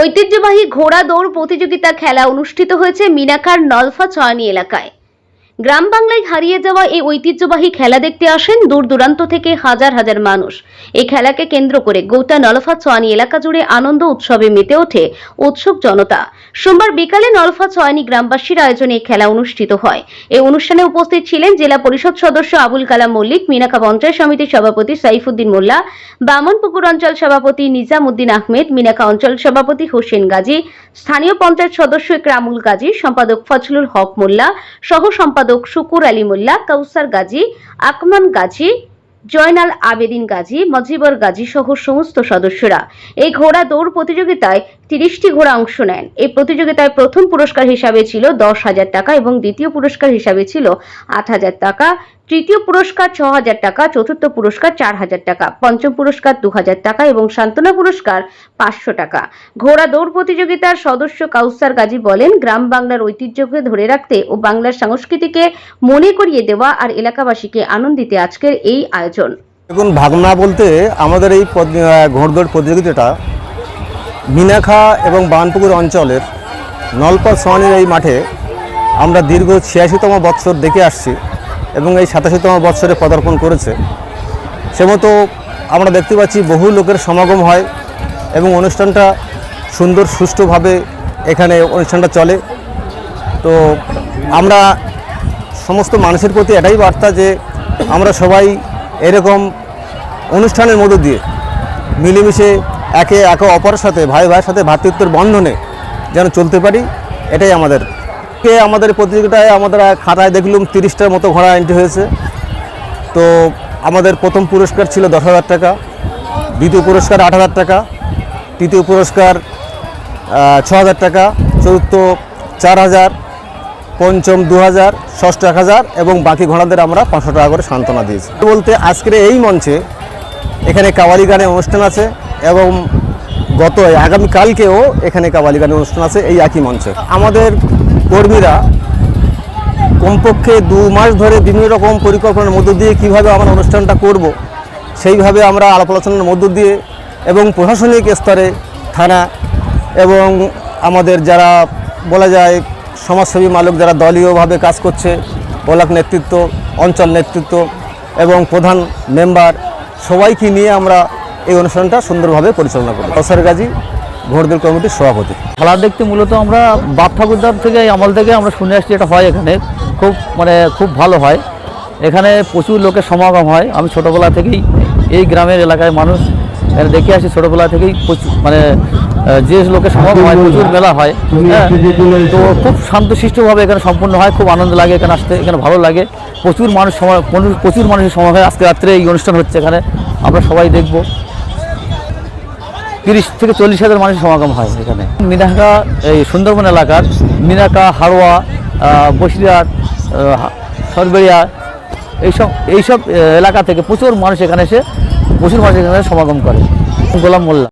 ঐতিহ্যবাহী ঘোড়া দৌড় প্রতিযোগিতা খেলা অনুষ্ঠিত হয়েছে মিনাকার নলফা চয়নি এলাকায়। গ্রাম বাংলায় হারিয়ে যাওয়া এই ঐতিহ্যবাহী খেলা দেখতে আসেন দূর দূরান্ত থেকে হাজার হাজার মানুষ। এই খেলাকে কেন্দ্র করে গোটা নলফা চয়নি এলাকা জুড়ে আনন্দ উৎসবে মেতে ওঠে উৎসুক জনতা। সোমবার বিকালে নলফা চয়নি গ্রামবাসীর আয়োজনে এই খেলা অনুষ্ঠিত হয়। এই অনুষ্ঠানে উপস্থিত ছিলেন জেলা পরিষদ সদস্য আবুল কালাম মল্লিক মিনাকা পঞ্চায়েত সমিতির সভাপতি সাইফুদ্দিন মোল্লা, বামনপুকুর অঞ্চল সভাপতি নিজাম উদ্দিন আহমেদ মিনাকা অঞ্চল সভাপতি হোসেন গাজী, স্থানীয় পঞ্চায়েত সদস্য ইকরামুল গাজী, সম্পাদক ফজলুল হক মোল্লা সহ সম্পাদক শুকুর আলী মোল্লা কৌসার গাজী, আকমান গাজী, জয়নাল আবেদিন গাজী, মজিবর গাজী সহ সমস্ত সদস্যরা। এই ঘোড়া দৌড় প্রতিযোগিতায় তিরিশটি ঘোড়া অংশ নেন। এই প্রতিযোগিতায় প্রথম পুরস্কার হিসাবে ছিল দশ হাজার টাকা এবং দ্বিতীয় পুরস্কার হিসাবে ছিল আট হাজার টাকা। তৃতীয় পুরস্কার ছ হাজার টাকা, চতুর্থ পুরস্কার চার হাজার টাকা, পঞ্চম পুরস্কার দু হাজার টাকা এবং সান্ত্বনা পুরস্কার পাঁচশো টাকা। ঘোড়া দৌড় প্রতিযোগিতার সদস্য কাউসার গাজী বলেন, গ্রাম বাংলার ঐতিহ্যকে ধরে রাখতে ও বাংলার সংস্কৃতিকে মনে করিয়ে দেওয়া আর এলাকাবাসীকে আনন্দিতে আজকের এই আয়োজন। দেখুন, ভাবনা বলতে আমাদের এই ঘোড়দৌড় প্রতিযোগিতাটা মিনাখা এবং বানপুকুর অঞ্চলের নলপা সোয়ানির এই মাঠে আমরা দীর্ঘ ছিয়াশিতম বৎসর দেখে আসছি। এবং এই সাতাশিতম বৎসরে পদার্পণ করেছে। সে মতো আমরা দেখতে পাচ্ছি বহু লোকের সমাগম হয় এবং অনুষ্ঠানটা সুন্দর, সুষ্ঠুভাবে এখানে অনুষ্ঠানটা চলে। তো আমরা সমস্ত মানুষের প্রতি এটাই বার্তা যে আমরা সবাই এরকম অনুষ্ঠানের মধ্য দিয়ে মিলেমিশে একে একে অপরের সাথে ভাই ভাইয়ের সাথে ভ্রাতৃত্বের বন্ধনে যেন চলতে পারি, এটাই আমাদের কে আমাদের প্রতিযোগিতায় আমাদের খাতায় দেখলাম তিরিশটার মতো ঘোড়া এন্ট্রি হয়েছে। তো আমাদের প্রথম পুরস্কার ছিল দশ হাজার টাকা, দ্বিতীয় পুরস্কার আট হাজার টাকা, তৃতীয় পুরস্কার ছ হাজার টাকা, চতুর্থ চার হাজার, পঞ্চম দু হাজার, ষষ্ঠ এক হাজার এবং বাকি ঘোড়াদের আমরা পাঁচশো টাকা করে সান্ত্বনা দিয়েছি। বলতে আজকের এই মঞ্চে এখানে কাওয়ালি গানের অনুষ্ঠান আছে এবং গত আগামীকালকেও এখানে কাওয়ালি গানের অনুষ্ঠান আছে এই একই মঞ্চে। আমাদের কর্মীরা কমপক্ষে দু মাস ধরে বিভিন্ন রকম পরিকল্পনার মধ্য দিয়ে কীভাবে আমরা অনুষ্ঠানটা করব, সেইভাবে আমরা আলাপ আলোচনার মধ্য দিয়ে এবং প্রশাসনিক স্তরে, থানা এবং আমাদের যারা বলা যায় সমাজসেবী মালিক যারা দলীয়ভাবে কাজ করছে, ব্লক নেতৃত্ব, অঞ্চল নেতৃত্ব এবং প্রধান মেম্বার, সবাইকে নিয়ে আমরা এই অনুষ্ঠানটা সুন্দরভাবে পরিচালনা করি কসার গাজী ঘোড়দল কমিটির সভাপতি। খেলা দেখতে মূলত আমরা বাপ ঠাকুরদার থেকে আমল থেকে আমরা শুনে আসছি এটা হয় এখানে। খুব মানে খুব ভালো হয়। এখানে প্রচুর লোকের সমাগম হয়। আমি ছোটোবেলা থেকেই এই গ্রামের এলাকায় মানুষ, এখানে দেখে আসি ছোটোবেলা থেকেই প্রচুর মানে যে লোকের সমাগম হয়, প্রচুর মেলা হয়। হ্যাঁ তো খুব শান্তশিষ্টভাবে এখানে সম্পূর্ণ হয়। খুব আনন্দ লাগে এখানে আসতে, এখানে ভালো লাগে। প্রচুর মানুষ প্রচুর মানুষের সমাগম আজকে রাত্রে এই অনুষ্ঠান হচ্ছে এখানে। আমরা সবাই দেখব। তিরিশ থেকে চল্লিশ হাজার মানুষের সমাগম হয় এখানে। মিনাকা, এই সুন্দরবন এলাকার মিনাকা, হাড়োয়া বসিরহাট সরবেরিয়া এইসব এইসব এলাকা থেকে প্রচুর মানুষ এখানে এসে, প্রচুর মানুষ এখানে সমাগম করে। গোলাম মোল্লা।